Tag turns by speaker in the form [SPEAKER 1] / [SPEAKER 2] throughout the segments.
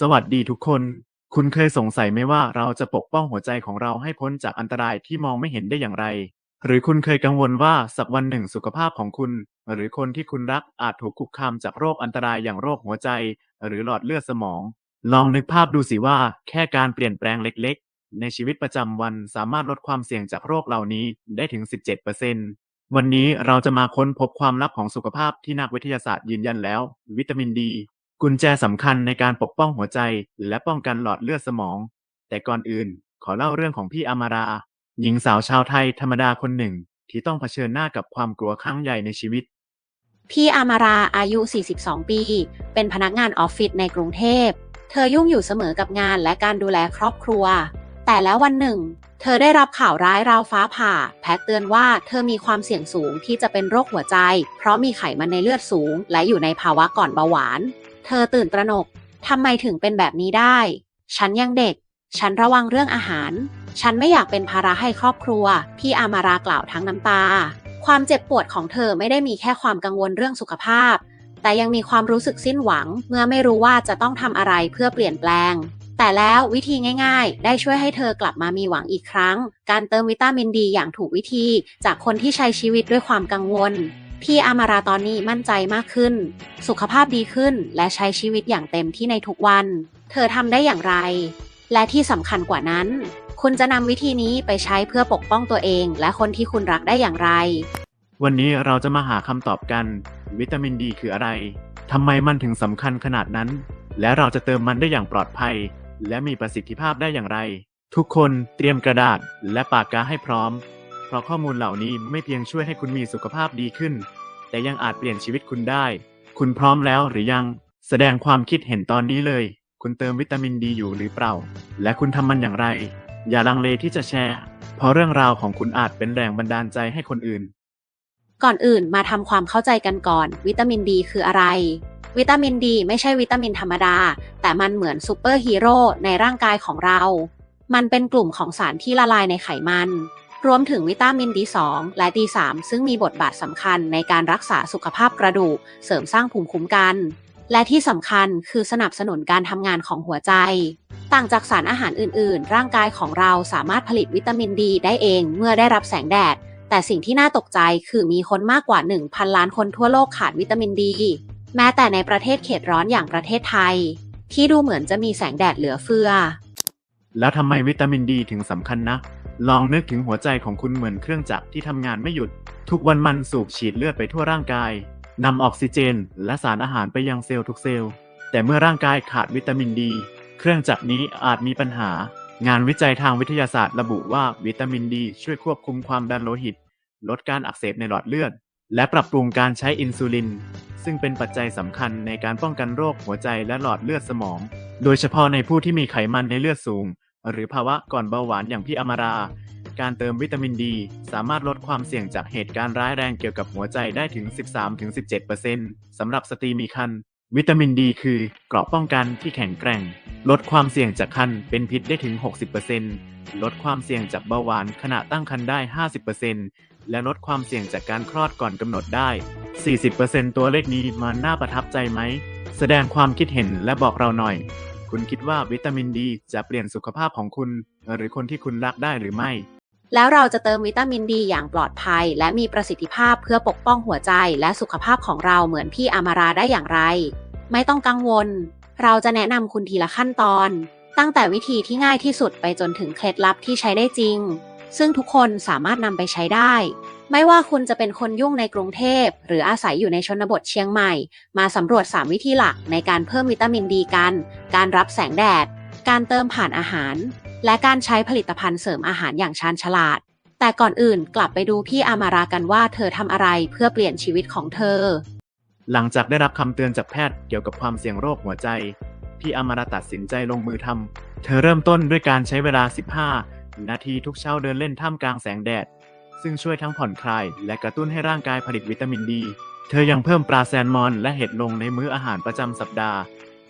[SPEAKER 1] สวัสดีทุกคน คุณเคยสงสัยไหมว่าเราจะปกป้องหัวใจของเราให้พ้นจากอันตรายที่มองไม่เห็นได้อย่างไร หรือคุณเคยกังวลว่าสักวันหนึ่งสุขภาพของคุณ หรือคนที่คุณรักอาจถูกคุกคามจากโรคอันตรายอย่างโรคหัวใจ หรือหลอดเลือดสมอง ลองนึกภาพดูสิว่าแค่การเปลี่ยนแปลงเล็กๆ ในชีวิตประจำวันสามารถลดความเสี่ยงจากโรคเหล่านี้ได้ถึง 17%วันนี้เราจะมาค้นพบความลับของสุขภาพที่นักวิทยาศาสตร์ยืนยันแล้ว วิตามินดี กุญแจสำคัญในการปกป้องหัวใจ และป้องกันหลอดเลือดสมอง แต่ก่อนอื่น ขอเล่าเรื่องของพี่อามารา หญิงสาวชาวไทยธรรมดาคนหนึ่ง ที่ต้องเผชิญหน้ากับความกลัวครั้งใหญ่ในชีวิต
[SPEAKER 2] พี่อามาราอายุ 42 ปี เป็นพนักงานออฟฟิศในกรุงเทพ เธอยุ่งอยู่เสมอกับงานและการดูแลครอบครัว แต่แล้ววันหนึ่ง เธอได้รับข่าวร้ายราวฟ้าผ่า แพทย์เตือนว่าเธอมีความเสี่ยงสูงที่จะเป็นโรคหัวใจ เพราะมีไขมันในเลือดสูง และอยู่ในภาวะก่อนเบาหวาน เธอตื่นตระหนก ทำไมถึงเป็นแบบนี้ได้ ฉันยังเด็ก ฉันระวังเรื่องอาหาร ฉันไม่อยากเป็นภาระให้ครอบครัว พี่อามารากล่าวทั้งน้ำตา ความเจ็บปวดของเธอไม่ได้มีแค่ความกังวลเรื่องสุขภาพ แต่ยังมีความรู้สึกสิ้นหวัง เมื่อไม่รู้ว่าจะต้องทำอะไรเพื่อเปลี่ยนแปลง แต่แล้ววิธีง่าย ๆ ได้ช่วยให้เธอกลับมามีหวังอีกครั้ง การเติมวิตามินดีอย่างถูกวิธี จากคนที่ใช้ชีวิตด้วยความกังวล พี่อามาราตอนนี้มั่นใจมากขึ้น สุขภาพดีขึ้นและใช้ชีวิตอย่างเต็มที่ในทุกวัน เธอทำได้อย่างไร และที่สำคัญกว่านั้น คุณจะนำวิธีนี้ไปใช้เพื่อปกป้องตัวเอง และคนที่คุณรักได้อย่างไร
[SPEAKER 1] วันนี้เราจะมาหาคำตอบกัน วิตามินดีคืออะไรทำไมมันถึงสำคัญขนาดนั้น และเราจะเติมมันได้อย่างปลอดภัย และมีประสิทธิภาพได้อย่างไร ทุกคนเตรียมกระดาษและปากกาให้พร้อม เพราะข้อมูลเหล่านี้ไม่เพียงช่วยให้คุณมีสุขภาพดีขึ้น แต่ยังอาจเปลี่ยนชีวิตคุณได้ คุณพร้อมแล้วหรือยัง แสดงความคิดเห็นตอนนี้เลย คุณเติมวิตามินดีอยู่หรือเปล่า และคุณทำมันอย่างไร อย่าลังเลที่จะแชร์ เพราะเรื่องราวของคุณอาจเป็นแรงบันดาลใจให้คนอื่น
[SPEAKER 2] ก่อนอื่นมาทำความเข้าใจกันก่อน วิตามินดีคืออะไร วิตามินดีไม่ใช่วิตามินธรรมดา แต่มันเหมือนซูเปอร์ฮีโร่ในร่างกายของเรา มันเป็นกลุ่มของสารที่ละลายในไขมัน รวมถึงวิตามิน D2 และ D3 ซึ่งมีบทบาทสำคัญในการรักษาสุขภาพกระดูก เสริมสร้างภูมิคุ้มกัน และที่สำคัญคือสนับสนุนการทำงานของหัวใจ ต่างจากสารอาหารอื่น ๆ ร่างกายของเราสามารถผลิตวิตามินดีได้เองเมื่อได้รับแสงแดด แต่สิ่งที่น่าตกใจคือมีคนมากกว่า 1,000 ล้านคนทั่วโลกขาดวิตามินดี แม้แต่ในประเทศเขตร้อนอย่างประเทศไทย ที่ดูเหมือนจะมีแสงแดดเหลือเฟือ
[SPEAKER 1] แล้วทำไมวิตามินดีถึงสำคัญนะ ลองนึกถึงหัวใจของคุณเหมือนเครื่องจักรที่ทำงานไม่หยุด ทุกวันมันสูบฉีดเลือดไปทั่วร่างกายนำออกซิเจน และสารอาหารไปยังเซลล์ทุกเซลล์ แต่เมื่อร่างกายขาดวิตามินดี เครื่องจักรนี้อาจมีปัญหา งานวิจัยทางวิทยาศาสตร์ระบุว่าวิตามินดีช่วยควบคุมความดันโลหิต ลดการอักเสบในหลอดเลือด และปรับปรุงการใช้อินซูลิน ซึ่งเป็นปัจจัยสำคัญในการป้องกันโรคหัวใจและหลอดเลือดสมอง โดยเฉพาะในผู้ที่มีไขมันในเลือดสูง หรือภาวะก่อนเบาหวานอย่างพี่อมารา การเติมวิตามินดี สามารถลดความเสี่ยงจากเหตุการณ์ร้ายแรงเกี่ยวกับหัวใจได้ถึง 13-17%สำหรับสตรีมีครรภ์วิตามินดีคือเกราะป้องกันที่แข็งแกร่ง ลดความเสี่ยงจากคันเป็นพิษได้ถึง 60%ลดความเสี่ยงจากเบาหวานขณะตั้งครรภ์ได้ 50%และลดความเสี่ยงจากการคลอดก่อนกำหนดได้ 40%ตัวเลขนี้มันน่าประทับใจไหม แสดงความคิดเห็นและบอกเราหน่อย คุณคิดว่าวิตามินดีจะเปลี่ยนสุขภาพของคุณ หรือคนที่คุณรักได้หรือไม่
[SPEAKER 2] แล้วเราจะเติมวิตามินดีอย่างปลอดภัย และมีประสิทธิภาพเพื่อปกป้องหัวใจและสุขภาพของเราเหมือนพี่อามาราได้อย่างไร ไม่ต้องกังวล เราจะแนะนำคุณทีละขั้นตอน ตั้งแต่วิธีที่ง่ายที่สุดไปจนถึงเคล็ดลับที่ใช้ได้จริง ซึ่งทุกคนสามารถนำไปใช้ได้ ไม่ว่าคุณจะเป็นคนยุ่งในกรุงเทพ หรืออาศัยอยู่ในชนบทเชียงใหม่ มาสำรวจ 3 วิธีหลักในการเพิ่มวิตามินดีกัน การรับแสงแดด การเติมผ่านอาหาร และการใช้ผลิตภัณฑ์เสริมอาหารอย่างชาญฉลาด แต่ก่อนอื่นกลับไปดูพี่อามารากันว่าเธอทำอะไรเพื่อเปลี่ยนชีวิตของเธอ
[SPEAKER 1] หลังจากได้รับคำเตือนจากแพทย์เกี่ยวกับความเสี่ยงโรคหัวใจ พี่อามาราตัดสินใจลงมือทำเธอเริ่มต้นด้วยการใช้เวลา 15 นาทีทุกเช้าเดินเล่นท่ามกลางแสงแดด ซึ่งช่วยทั้งผ่อนคลายและกระตุ้นให้ร่างกายผลิตวิตามินดี เธอยังเพิ่มปลาแซลมอนและเห็ดลงในมื้ออาหารประจำสัปดาห์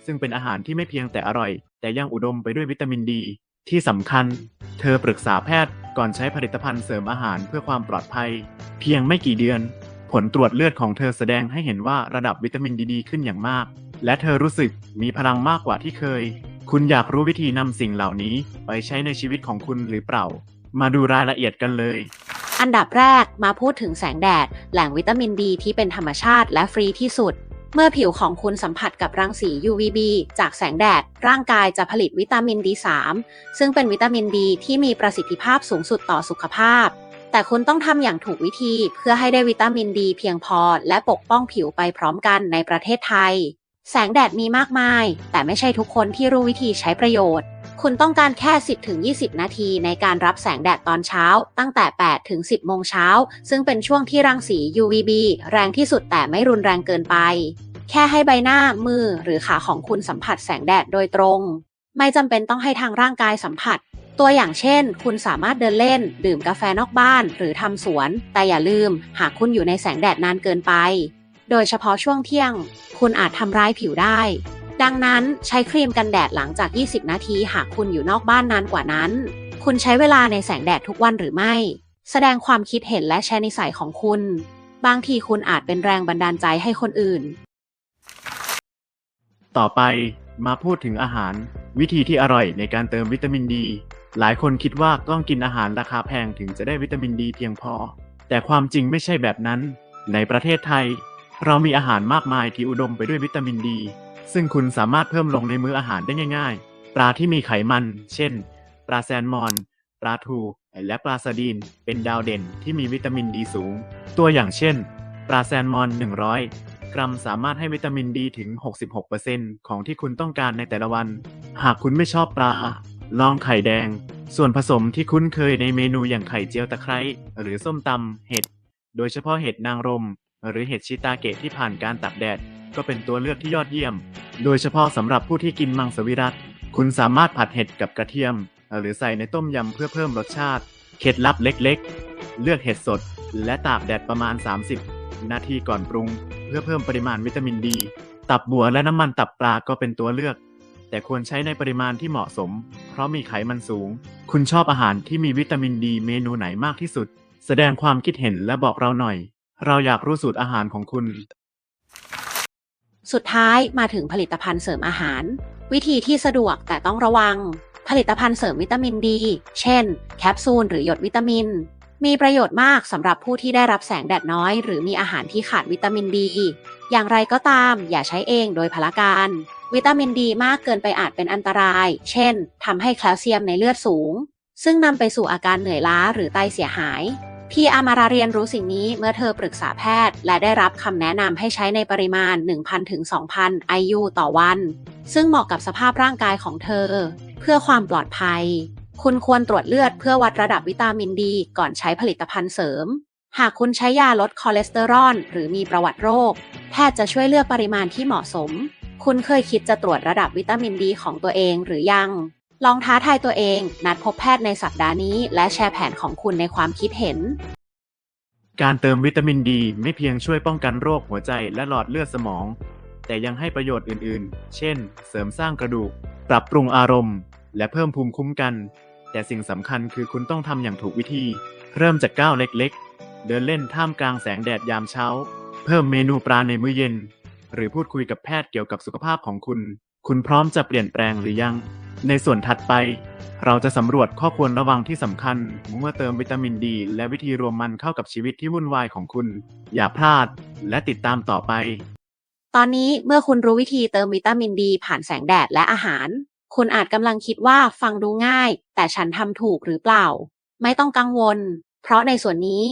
[SPEAKER 1] ซึ่งเป็นอาหารที่ไม่เพียงแต่อร่อย แต่ยังอุดมไปด้วยวิตามินดี ที่สำคัญ เธอปรึกษาแพทย์ก่อนใช้ผลิตภัณฑ์เสริมอาหารเพื่อความปลอดภัย เพียงไม่กี่เดือน ผลตรวจเลือดของเธอแสดงให้เห็นว่าระดับวิตามินดีดีขึ้นอย่างมาก และเธอรู้สึกมีพลังมากกว่าที่เคย คุณอยากรู้วิธีนำสิ่งเหล่านี้ไปใช้ในชีวิตของคุณหรือเปล่า มาดูรายละเอียดกันเลย
[SPEAKER 2] อันดับแรกมาพูดถึงแสงแดด แหล่งวิตามินดีที่เป็นธรรมชาติและฟรีที่สุด เมื่อผิวของคุณสัมผัสกับรังสี UVB จากแสงแดด ร่างกายจะผลิตวิตามิน D3 ซึ่งเป็นวิตามินดีที่มีประสิทธิภาพสูงสุดต่อสุขภาพ แต่คุณต้องทำอย่างถูกวิธีเพื่อให้ได้วิตามินดีเพียงพอ และปกป้องผิวไปพร้อมกันในประเทศไทย แสงแดดมีมากมาย แต่ไม่ใช่ทุกคนที่รู้วิธีใช้ประโยชน์ คุณต้องการแค่ 10-20 นาทีในการรับแสงแดดตอนเช้า ตั้งแต่8-10 โมงเช้า ซึ่งเป็นช่วงที่รังสี UVB แรงที่สุดแต่ไม่รุนแรงเกินไป แค่ให้ใบหน้า มือ หรือขาของคุณสัมผัสแสงแดดโดยตรง ไม่จำเป็นต้องให้ทางร่างกายสัมผัส ตัวอย่างเช่น คุณสามารถเดินเล่น ดื่มกาแฟนอกบ้าน หรือทำสวน แต่อย่าลืม หากคุณอยู่ในแสงแดดนานเกินไป โดยเฉพาะช่วงเที่ยง คุณอาจทำร้ายผิวได้ ดังนั้นใช้ครีมกันแดดหลังจาก 20 นาที หากคุณอยู่นอกบ้านนานกว่านั้น คุณใช้เวลาในแสงแดดทุกวันหรือไม่ แสดงความคิดเห็นและแชร์นิสัยของคุณ บางทีคุณอาจเป็นแรงบันดาลใจให้คนอื่น
[SPEAKER 1] ต่อไปมาพูดถึงอาหาร วิธีที่อร่อยในการเติมวิตามินดี หลายคนคิดว่าต้องกินอาหารราคาแพงถึงจะได้วิตามินดีเพียงพอ แต่ความจริงไม่ใช่แบบนั้น ในประเทศไทย เรามีอาหารมากมายที่อุดมไปด้วยวิตามินดี ซึ่งคุณสามารถเพิ่มลงในมื้ออาหารได้ง่าย ๆ ปลาที่มีไขมัน เช่น ปลาแซลมอน ปลาทู และปลาซาดีน เป็นดาวเด่นที่มีวิตามินดีสูง ตัวอย่างเช่น ปลาแซลมอน 100 กรัมสามารถให้วิตามินดีถึง 66%ของที่คุณต้องการในแต่ละวัน หากคุณไม่ชอบปลา ลองไข่แดง ส่วนผสมที่คุ้นเคยในเมนูอย่างไข่เจียวตะไคร้หรือส้มตำเห็ด โดยเฉพาะเห็ดนางรม หรือเห็ดชิตาเกะที่ผ่านการตากแดด ก็เป็นตัวเลือกที่ยอดเยี่ยม โดยเฉพาะสำหรับผู้ที่กินมังสวิรัตคุณสามารถผัดเห็ดกับกระเทียม หรือใส่ในต้มยำเพื่อเพิ่มรสชาติ เคล็ดลับเล็กๆ เลือกเห็ดสด และตากแดดประมาณ 30 นาทีก่อนปรุง เพื่อเพิ่มปริมาณวิตามินดี ตับบัวและน้ำมันตับปลาก็เป็นตัวเลือก แต่ควรใช้ในปริมาณที่เหมาะสม เพราะมีไขมันสูง คุณชอบอาหารที่มีวิตามินดีเมนูไหนมากที่สุด แสดงความคิดเห็นและบอกเราหน่อย เราอยากรู้สูตรอาหารของคุณ
[SPEAKER 2] สุดท้ายมาถึงผลิตภัณฑ์เสริมอาหาร วิธีที่สะดวกแต่ต้องระวัง ผลิตภัณฑ์เสริมวิตามินดี เช่น แคปซูลหรือหยดวิตามิน มีประโยชน์มากสำหรับผู้ที่ได้รับแสงแดดน้อย หรือมีอาหารที่ขาดวิตามินดี อย่างไรก็ตาม อย่าใช้เองโดยพละการ วิตามินดีมากเกินไปอาจเป็นอันตราย เช่นทำให้แคลเซียมในเลือดสูง ซึ่งนำไปสู่อาการเหนื่อยล้าหรือไตเสียหาย พี่อามาราเรียนรู้สิ่งนี้เมื่อเธอปรึกษาแพทย์ และได้รับคำแนะนำให้ใช้ในปริมาณ 1,000ถึง2,000 IU ต่อวัน ซึ่งเหมาะกับสภาพร่างกายของเธอ เพื่อความปลอดภัย คุณควรตรวจเลือดเพื่อวัดระดับวิตามินดี ก่อนใช้ผลิตภัณฑ์เสริม หากคุณใช้ยาลดคอเลสเตอรอลหรือมีประวัติโรค แพทย์จะช่วยเลือกปริมาณที่เหมาะสม คุณเคยคิดจะตรวจระดับวิตามินดีของตัวเองหรือยัง ลองท้าทายตัวเอง นัดพบแพทย์ในสัปดาห์นี้ และแชร์แผนของคุณในความคิดเห็น
[SPEAKER 1] การเติมวิตามินดีไม่เพียงช่วยป้องกันโรคหัวใจและหลอดเลือดสมอง แต่ยังให้ประโยชน์อื่นๆ เช่น เสริมสร้างกระดูก ปรับปรุงอารมณ์ และเพิ่มภูมิคุ้มกัน แต่สิ่งสำคัญคือคุณต้องทำอย่างถูกวิธี เริ่มจากก้าวเล็กๆ เดินเล่นท่ามกลางแสงแดดยามเช้า เพิ่มเมนูปลาในมื้อเย็น หรือพูดคุยกับแพทย์เกี่ยวกับสุขภาพของคุณ คุณพร้อมจะเปลี่ยนแปลงหรือยัง ในส่วนถัดไป เราจะสำรวจข้อควรระวังที่สำคัญ เมื่อเติมวิตามินดี และวิธีรวมมันเข้ากับชีวิตที่วุ่นวายของคุณ อย่าพลาดและติดตามต่อไป
[SPEAKER 2] ตอนนี้เมื่อคุณรู้วิธีเติมวิตามินดี ผ่านแสงแดดและอาหาร คุณอาจกำลังคิดว่าฟังดูง่าย แต่ฉันทำถูกหรือเปล่า ไม่ต้องกังวล เพราะในส่วนนี้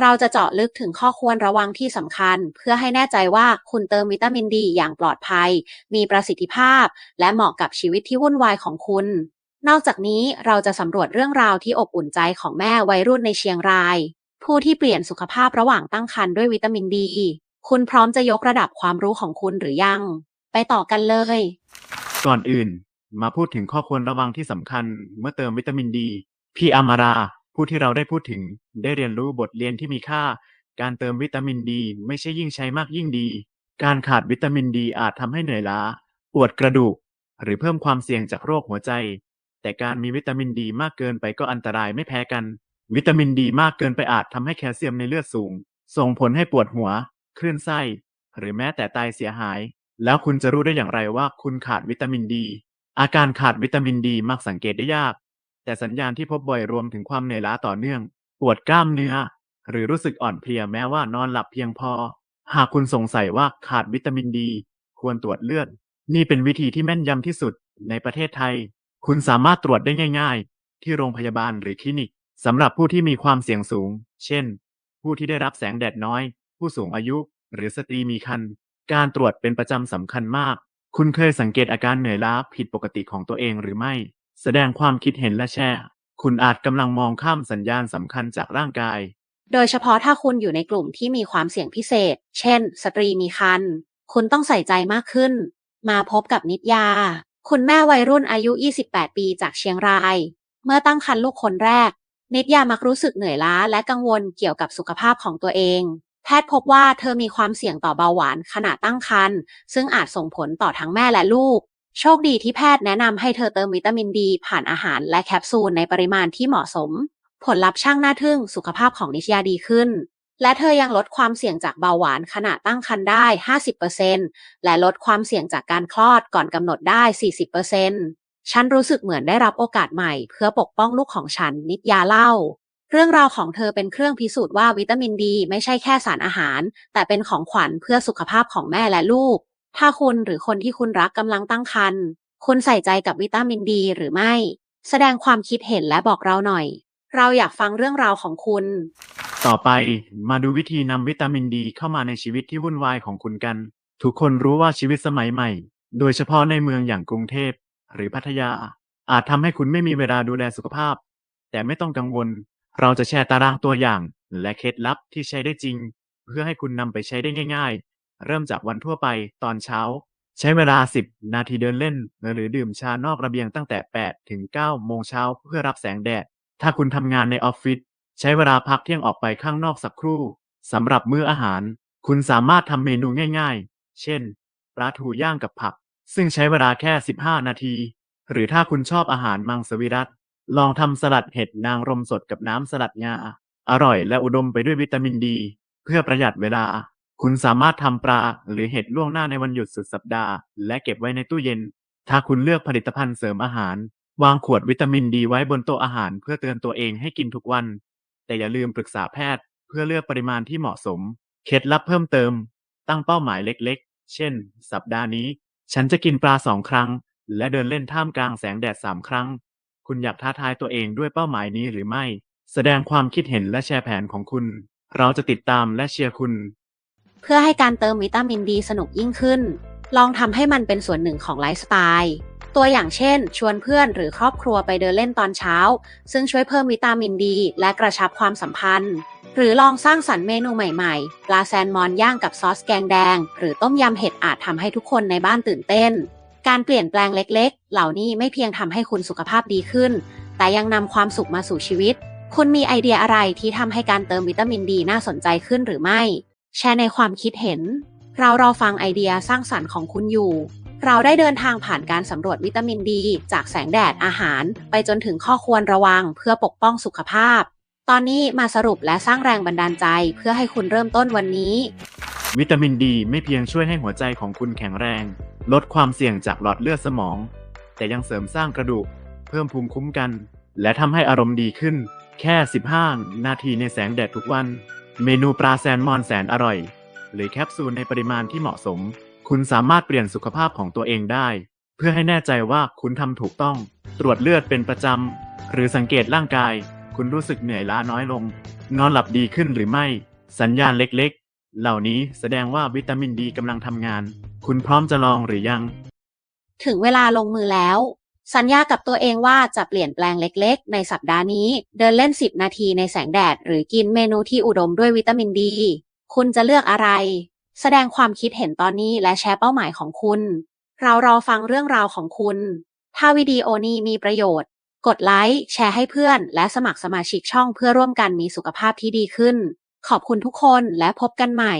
[SPEAKER 2] เราจะเจาะลึกถึงข้อควรระวังที่สำคัญ เพื่อให้แน่ใจว่าคุณเติมวิตามินดีอย่างปลอดภัย มีประสิทธิภาพ และเหมาะกับชีวิตที่วุ่นวายของคุณ นอกจากนี้เราจะสำรวจเรื่องราวที่อบอุ่นใจของแม่วัยรุ่นในเชียงราย ผู้ที่เปลี่ยนสุขภาพระหว่างตั้งครรภ์ด้วยวิตามินดี คุณพร้อมจะยกระดับความรู้ของคุณหรือยัง ไปต่อกันเลย
[SPEAKER 1] ก่อนอื่น มาพูดถึงข้อควรระวังที่สำคัญ เมื่อเติมวิตามินดี พี่อามารา ผู้ที่เราได้พูดถึงได้เรียนรู้บทเรียนที่มีค่า การเติมวิตามินดีไม่ใช่ยิ่งใช้มากยิ่งดี การขาดวิตามินดีอาจทำให้เหนื่อยล้า ปวดกระดูก หรือเพิ่มความเสี่ยงจากโรคหัวใจ แต่การมีวิตามินดีมากเกินไปก็อันตรายไม่แพ้กัน วิตามินดีมากเกินไปอาจทำให้แคลเซียมในเลือดสูง ส่งผลให้ปวดหัว คลื่นไส้ หรือแม้แต่ไตเสียหาย แล้วคุณจะรู้ได้อย่างไรว่าคุณขาดวิตามินดี อาการขาดวิตามินดีมักสังเกตได้ยาก แต่สัญญาณที่พบบ่อยรวมถึงความเหนื่อยล้าต่อเนื่อง ปวดกล้ามเนื้อ หรือรู้สึกอ่อนเพลียแม้ว่านอนหลับเพียงพอ หากคุณสงสัยว่าขาดวิตามินดี ควรตรวจเลือด นี่เป็นวิธีที่แม่นยำที่สุดในประเทศไทย คุณสามารถตรวจได้ง่าย ๆ ที่โรงพยาบาลหรือคลินิกสำหรับผู้ที่มีความเสี่ยงสูง เช่น ผู้ที่ได้รับแสงแดดน้อย ผู้สูงอายุ หรือสตรีมีครรภ์การตรวจเป็นประจำสำคัญมาก คุณเคยสังเกตอาการเหนื่อยล้าผิดปกติของตัวเองหรือไม่ แสดงความคิดเห็นและแชร์ คุณอาจกำลังมองข้ามสัญญาณสำคัญจากร่างกาย
[SPEAKER 2] โดยเฉพาะถ้าคุณอยู่ในกลุ่มที่มีความเสี่ยงพิเศษ เช่น สตรีมีครรภ์ คุณต้องใส่ใจมากขึ้น มาพบกับนิตยา คุณแม่วัยรุ่นอายุ 28 ปีจากเชียงราย เมื่อตั้งครรภ์ลูกคนแรก นิตยามักรู้สึกเหนื่อยล้าและกังวลเกี่ยวกับสุขภาพของตัวเอง แพทย์พบว่าเธอมีความเสี่ยงต่อเบาหวานขณะตั้งครรภ์ ซึ่งอาจส่งผลต่อทั้งแม่และลูก โชคดีที่แพทย์แนะนำให้เธอเติมวิตามินดีผ่านอาหารและแคปซูลในปริมาณที่เหมาะสม ผลลัพธ์ช่างน่าทึ่งสุขภาพของนิชยาดีขึ้น และเธอยังลดความเสี่ยงจากเบาหวานขณะตั้งครรภ์ได้ 50%และลดความเสี่ยงจากการคลอดก่อนกำหนดได้ 40%ฉันรู้สึกเหมือนได้รับโอกาสใหม่เพื่อปกป้องลูกของฉันนิตยาเล่าเรื่องราวของเธอเป็นเครื่องพิสูจน์ว่าวิตามินดี ไม่ใช่แค่สารอาหาร แต่เป็นของขวัญเพื่อสุขภาพของแม่และลูก ถ้าคุณหรือคนที่คุณรักกำลังตั้งครรภ์คุณใส่ใจกับวิตามินดีหรือไม่ แสดงความคิดเห็นและบอกเราหน่อย เราอยากฟังเรื่องราวของคุณ
[SPEAKER 1] ต่อไปมาดูวิธีนำวิตามินดีเข้ามาในชีวิตที่วุ่นวายของคุณกัน ทุกคนรู้ว่าชีวิตสมัยใหม่ โดยเฉพาะในเมืองอย่างกรุงเทพ หรือพัทยา อาจทำให้คุณไม่มีเวลาดูแลสุขภาพ แต่ไม่ต้องกังวล เราจะแชร์ตารางตัวอย่าง และเคล็ดลับที่ใช้ได้จริง เพื่อให้คุณนำไปใช้ได้ง่ายๆ เริ่มจากวันทั่วไปตอนเช้า ใช้เวลา 10 นาทีเดินเล่น หรือดื่มชานอกระเบียงตั้งแต่ 8 ถึง 9 โมงเช้าเพื่อรับแสงแดด ถ้าคุณทำงานในออฟฟิศใช้เวลาพักเที่ยงออกไปข้างนอกสักครู่สำหรับมื้ออาหาร คุณสามารถทำเมนูง่ายๆ เช่นปลาทูย่างกับผัก ซึ่งใช้เวลาแค่ 15 นาที หรือถ้าคุณชอบอาหารมังสวิรัตลองทำสลัดเห็ดนางรมสดกับน้ำสลัดงาอร่อยและอุดมไปด้วยวิตามินดี เพื่อประหยัดเวลา คุณสามารถทำปลาหรือเห็ดล่วงหน้าในวันหยุดสุดสัปดาห์ และเก็บไว้ในตู้เย็น ถ้าคุณเลือกผลิตภัณฑ์เสริมอาหาร วางขวดวิตามินดีไว้บนโต๊ะอาหาร เพื่อเตือนตัวเองให้กินทุกวัน แต่อย่าลืมปรึกษาแพทย์ เพื่อเลือกปริมาณที่เหมาะสม เคล็ดลับเพิ่มเติม ตั้งเป้าหมายเล็กๆ เช่น สัปดาห์นี้ ฉันจะกินปลาสองครั้ง และเดินเล่นท่ามกลางแสงแดดสามครั้ง คุณอยากท้าทายตัวเองด้วยเป้าหมายนี้หรือไม่ แสดงความคิดเห็นและแชร์แผนของคุณ เราจะติดตามและเชียร์คุณ
[SPEAKER 2] พื่อให้การเติมวิตามินดีสนุกยิ่งขึ้น ลองทำให้มันเป็นส่วนหนึ่งของไลฟ์สไตล์ ตัวอย่างเช่น ชวนเพื่อนหรือครอบครัวไปเดินเล่นตอนเช้า ซึ่งช่วยเพิ่มวิตามินดี และกระชับความสัมพันธ์ หรือลองสร้างสรรค์เมนูใหม่ๆ ปลาแซลมอนย่างกับซอสแกงแดง หรือต้มยำเห็ดอาจทำให้ทุกคนในบ้านตื่นเต้น การเปลี่ยนแปลงเล็กๆ เหล่านี้ไม่เพียงทำให้คุณสุขภาพดีขึ้น แต่ยังนำความสุขมาสู่ชีวิต คุณมีไอเดียอะไรที่ทำให้การเติมวิตามินดีน่าสนใจขึ้นหรือไม่ แชร์ในความคิดเห็น เรารอฟังไอเดียสร้างสรรค์ของคุณอยู่ เราได้เดินทางผ่านการสำรวจวิตามินดี จากแสงแดดอาหาร ไปจนถึงข้อควรระวังเพื่อปกป้องสุขภาพ ตอนนี้มาสรุปและสร้างแรงบันดาลใจเพื่อให้คุณเริ่มต้นวันนี้
[SPEAKER 1] วิตามินดีไม่เพียงช่วยให้หัวใจของคุณแข็งแรง ลดความเสี่ยงจากหลอดเลือดสมอง แต่ยังเสริมสร้างกระดูก เพิ่มภูมิคุ้มกัน และทำให้อารมณ์ดีขึ้น แค่ 15 นาทีในแสงแดดทุกวัน เมนูปลาแซลมอนแสนอร่อย หรือแคปซูลในปริมาณที่เหมาะสม คุณสามารถเปลี่ยนสุขภาพของตัวเองได้ เพื่อให้แน่ใจว่าคุณทำถูกต้อง ตรวจเลือดเป็นประจำ หรือสังเกตร่างกาย คุณรู้สึกเหนื่อยล้าน้อยลง นอนหลับดีขึ้นหรือไม่ สัญญาณเล็กๆ เหล่านี้แสดงว่าวิตามินดีกำลังทำงาน คุณพร้อมจะลองหรือยัง
[SPEAKER 2] ถึงเวลาลงมือแล้ว สัญญากับตัวเองว่าจะเปลี่ยนแปลงเล็กๆ ในสัปดาห์นี้ เดินเล่น 10 นาทีในแสงแดด หรือกินเมนูที่อุดมด้วยวิตามินดี คุณจะเลือกอะไร แสดงความคิดเห็นตอนนี้และแชร์เป้าหมายของคุณ เรารอฟังเรื่องราวของคุณ ถ้าวิดีโอนี้มีประโยชน์ กดไลค์แชร์ให้เพื่อน และสมัครสมาชิกช่องเพื่อร่วมกันมีสุขภาพที่ดีขึ้น ขอบคุณทุกคนและพบกันใหม่